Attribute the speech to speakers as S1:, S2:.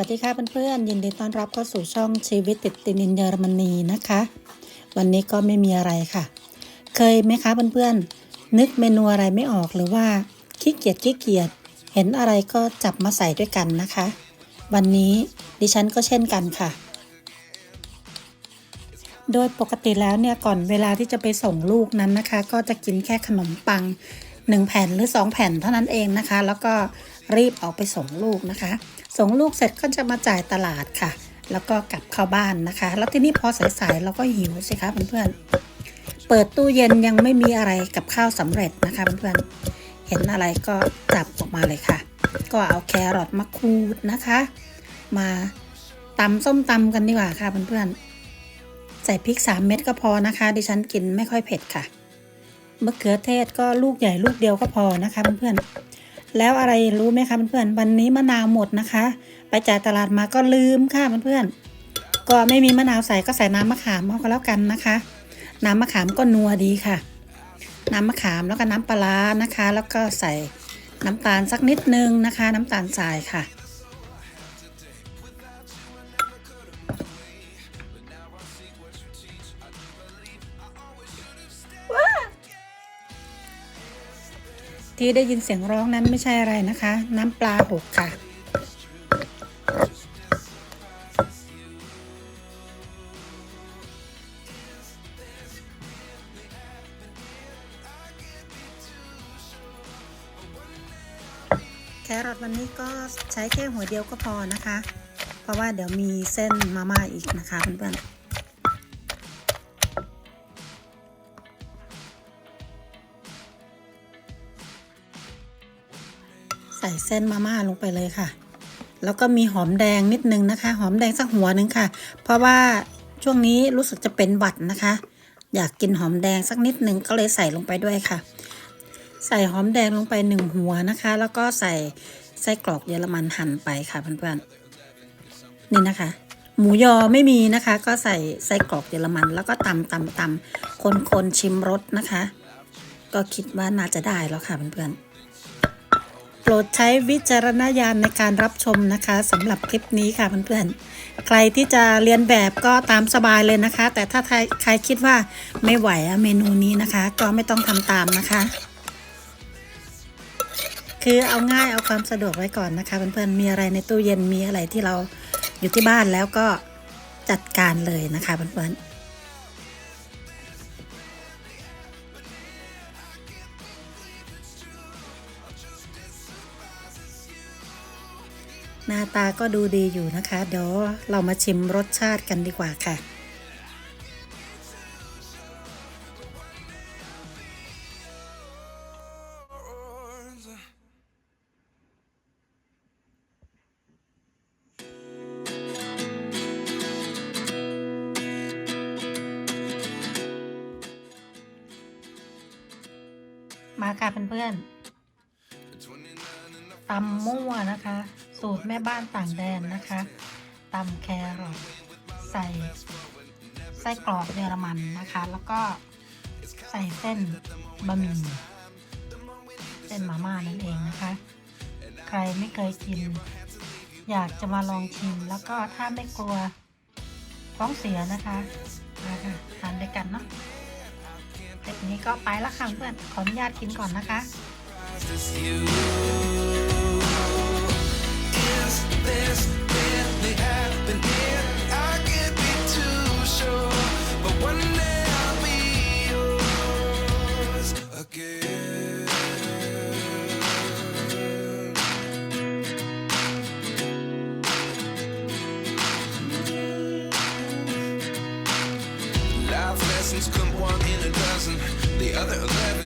S1: วัสดีค่ะเพื่อนๆยินดีต้อนรับเข้าสู่ช่องชีวิตติดตินินเยอรมนีนะคะ วันนี้ก็ไม่มีอะไรค่ะ เคยไหมคะเพื่อนๆนึกเมนูอะไรไม่ออกหรือว่าขี้เกียจขี้เกียจเห็นอะไรก็จับมาใส่ด้วยกันนะคะ วันนี้ดิฉันก็เช่นกันค่ะ โดยปกติแล้วเนี่ยก่อนเวลาที่จะไปส่งลูกนั้นนะคะ ก็จะกินแค่ขนมปังหนึ่งแผ่นหรือสองแผ่นเท่านั้นเองนะคะ แล้วก็รีบออกไปส่งลูกนะคะ ส่งลูกเสร็จก็จะมาจ่ายตลาดค่ะ แล้วก็กลับเข้าบ้านนะคะ แล้วทีนี้พอสายๆเราก็หิวสิคะเพื่อนๆเปิดตู้เย็นยังไม่มีอะไรกับข้าวสำเร็จนะคะเพื่อนๆเห็นอะไรก็จับออกมาเลยค่ะ ก็เอาแครอทมาขูดนะคะ มาตำส้มตำกันดีกว่าค่ะเพื่อนๆใส่พริก 3 เม็ดก็พอนะคะ ดิฉันกินไม่ค่อยเผ็ดค่ะมะเขือเทศก็ลูกใหญ่ลูกเดียวก็พอนะคะเพื่อนๆ แล้วอะไรรู้ไหมคะเพื่อนๆวันนี้มะนาวหมดนะคะ ไปจ่ายตลาดมาก็ลืมค่ะเพื่อนๆก็ไม่มีมะนาวใส่ก็ใส่น้ำมะขามเอาก็แล้วกันนะคะ น้ำมะขามก็นัวดีค่ะ น้ำมะขามแล้วก็น้ำปลาร้านะคะ แล้วก็ใส่น้ำตาลสักนิดนึงนะคะ น้ำตาลทรายค่ะ ที่ได้ยินเสียงร้องนั้นไม่ใช่อะไรนะคะ น้ำปลาหกค่ะ แครอทวันนี้ก็ใช้แค่หัวเดียวก็พอนะคะ เพราะว่าเดี๋ยวมีเส้นมาม่าอีกนะคะเพื่อนๆ ส่เส้นมาม่าลงไปเลยค่ะ แล้วก็มีหอมแดงนิดนึงนะคะ หอมแดงสักหัวหนึ่งค่ะ เพราะว่าช่วงนี้รู้สึกจะเป็นหวัดนะคะ อยากกินหอมแดงสักนิดนึงก็เลยใส่ลงไปด้วยค่ะ ใส่หอมแดงลงไปหนึ่งหัวนะคะ แล้วก็ใส่ไส้กรอกเยอรมันหั่นไปค่ะเพื่อนๆนี่นะคะ หมูยอไม่มีนะคะ ก็ใส่ไส้กรอกเยอรมัน แล้วก็ตำตำตำคนคนชิมรสนะคะ ก็คิดว่าน่าจะได้แล้วค่ะเพื่อนๆ ปรดใช้วิจารณญาณในการรับชมนะคะสำหรับคลิปนี้ค่ะเพื่อนๆ ใครที่จะเรียนแบบก็ตามสบายเลยนะคะ แต่ถ้าใครใครคิดว่าไม่ไหวอะเมนูนี้นะคะ ก็ไม่ต้องทำตามนะคะ คือเอาง่ายเอาความสะดวกไว้ก่อนนะคะเพื่อนๆ มีอะไรในตู้เย็นมีอะไรที่เราอยู่ที่บ้านแล้วก็จัดการเลยนะคะเพื่อนๆ หน้าตาก็ดูดีอยู่นะคะ เดี๋ยวเรามาชิมรสชาติกันดีกว่าค่ะ มาค่ะเพื่อนๆตำมั่วนะคะ สูตรแม่บ้านต่างแดนนะคะตำแครอทใส่ไส้กรอกเยอรมันนะคะ แล้วก็ใส่เส้นบะหมี่เส้นมาม่านั่นเองนะคะ ใครไม่เคยกิน อยากจะมาลองชิม แล้วก็ถ้าไม่กลัวท้องเสียนะคะมาค่ะทานด้วยกันเนาะเด็กนี้ก็ไปละค่ะเพื่อนขออนุญาตกินก่อนนะคะ
S2: Come one in a dozen. The other eleven.